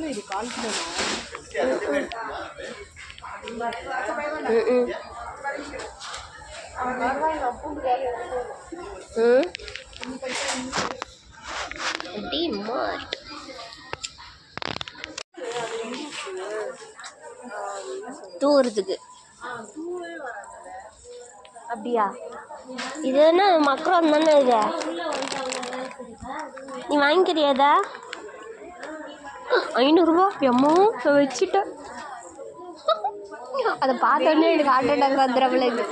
எவ்வளோ இது கால் கிலோ தூரத்துக்கு அப்படியா? இது என்ன மக்ரோன் தானே இது? நீ வாங்கிக்கிறியாதா ஐநூறுரூவா எம்மோ வச்சுட்டேன். அதை பார்த்தோன்னே எனக்கு ஹார்ட் அட்டாக் வந்துடுறவள இது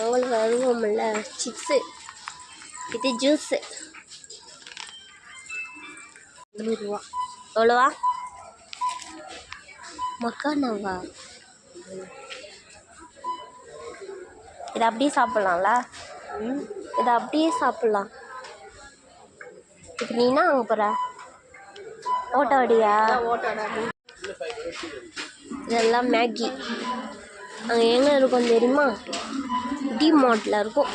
அவங்களுக்கு அருவமில்ல சிப்ஸு இது ஜூஸு நூறுரூவா எவ்வளோவா? மக்கானாவா? இதை அப்படியே சாப்பிட்லாம்ல? இதை அப்படியே சாப்பிட்லாம். இப்போ நீ என்ன வாங்க போகிற ஓட்ட வடியா இதெல்லாம் மேகி அங்கே எங்கே இருக்கும் தெரியுமா? டிமார்ட்டில் இருக்கும்.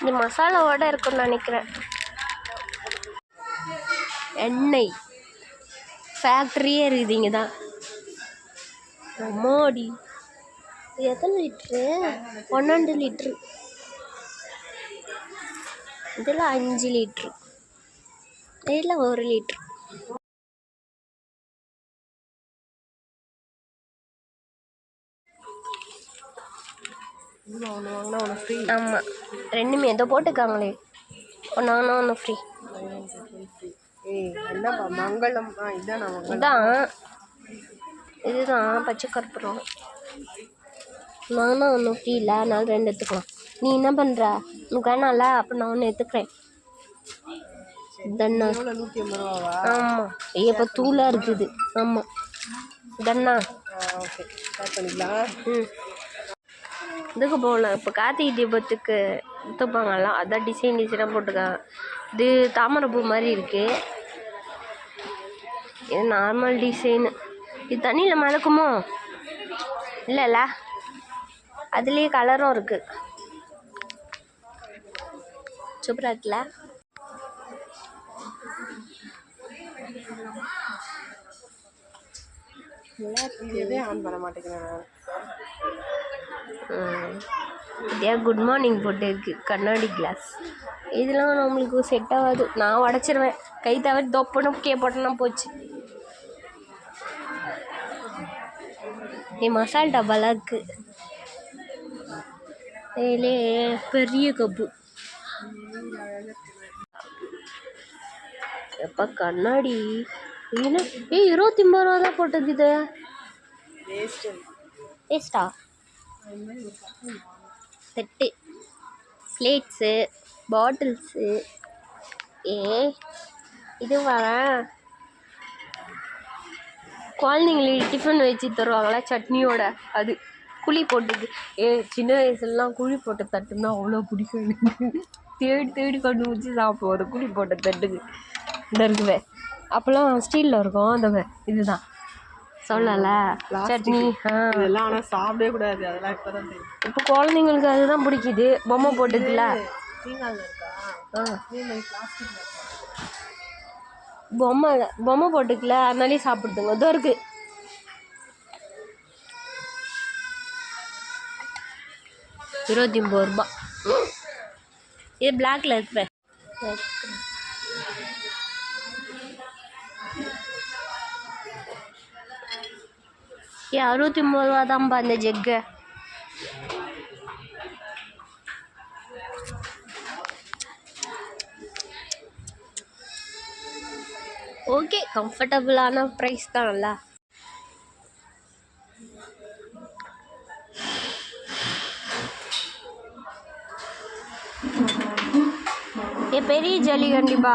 இந்த மசாலாவோட இருக்கும்னு நினைக்கிறேன். எண்ணெய். ஃபேக்ட்ரியே இருக்குது இங்கே தான் அம்மாடி. எத்தனை லிட்ரு? பன்னெண்டு லிட்ரு. இதில் அஞ்சு லிட்ரு. இதில் ஒரு லிட்ரு. ஃப்ரீ ஆமாம் ரெண்டுமே எதோ போட்டுருக்காங்களே. ஒன்று வாங்கினா ஒன்று ஃப்ரீ என்னப்பா மங்களம். இதான் இதுதான் பச்சை கற்பூரம். நானும் ஒன்றும் ஃப்ரீ இல்லை அதனால ரெண்டு எடுத்துக்கலாம். நீ என்ன பண்ணுற உனக்கு வேணாம்ல அப்போ நான் ஒன்று எடுத்துக்கிறேன். தண்ணா ஆமாம் இப்போ தூளாக இருக்குது ஆமாம் தண்ணா ஓகே. பண்ணிக்கலாம். ம். இதுக்கு போகலாம் இப்போ கார்த்திகை தீபத்துக்கு எடுத்துப்பாங்கல்ல அதான் டிசைன் டிசைனாக போட்டிருக்காங்க. இது தாமரைப்பூ மாதிரி இருக்குது இது நார்மல் டிசைனு இது தண்ணியில் மிதக்குமோ இல்லைல்ல. அதுலேயே கலரும் இருக்குது சூப்பராக இருக்குல்ல? ஆன் பண்ண மாட்டேங்கிறேன் இதே குட் மார்னிங் போட்டு கண்ணாடி கிளாஸ் இதெல்லாம் நம்மளுக்கு செட் ஆகாது. நான் உடச்சிருவேன். கை தவிர தொப்பனும் கே போட்டோன்னா போச்சு. ஏ மசால் டப்பாலாம் இருக்கு. ஏலே பெரிய கப்பு. எப்போ கண்ணாடி? ஏய் இருபத்தி ஒம்பது ரூபா தான் போட்டது இது வேஸ்ட்டு வேஸ்டா செட்டு ஸ்லேட்ஸு பாட்டில்ஸு ஏ இது வரேன் குழந்தைங்களுக்கு டிஃபன் வச்சு தருவாங்களா? சட்னியோட அது. குழி போட்டது ஏ சின்ன வயசுலலாம் குழி போட்ட தட்டுன்னா அவ்வளோ பிடிக்கும் எனக்கு. தேடி தேடி வச்சு சாப்பிடுவோம். ஒரு குழி போட்ட தட்டுக்கு. இந்த இருக்குவே அப்போல்லாம் ஸ்டீலில் இருக்கும். அந்த இதுதான். சொல்லல. சட்னி இதெல்லாம் ஆனால் சாப்பிடவே கூடாது. அதெல்லாம் இப்போ தான் தெரியும். இப்போ குழந்தைங்களுக்கு அதுதான் பிடிக்குது. பொம்மை போட்டுக்கல. பொம்மை பொம்மை போட்டுக்கல. அதனாலே சாப்பிடுதுங்க. இதோ இருக்கு. இருபத்தி ஒம்பது ரூபா. இது பிளாக்ல இருக்கு. ஏ அறுபத்தி மூணு ரூபா தான்ப்பா இந்த ஜெக்கு ஓகே கம்ஃபர்டபுளான ப்ரைஸ் தான் நல்லா. ஏ பெரிய ஜல்லி கண்டிப்பா.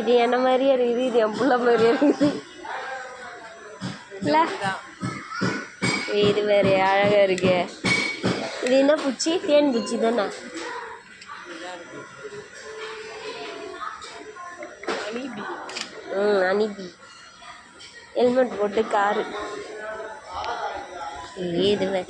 இது என்ன மாதிரியே இருக்குது? இது என் பிள்ளை மாதிரியே இருக்குது. இல்லை. இது வேறு அழகாக இருக்கு. இது என்ன பூச்சி? தேன் பூச்சி தானே? ம் அனிதி. ஹெல்மெட் போட்டு காரு. ஏதுவே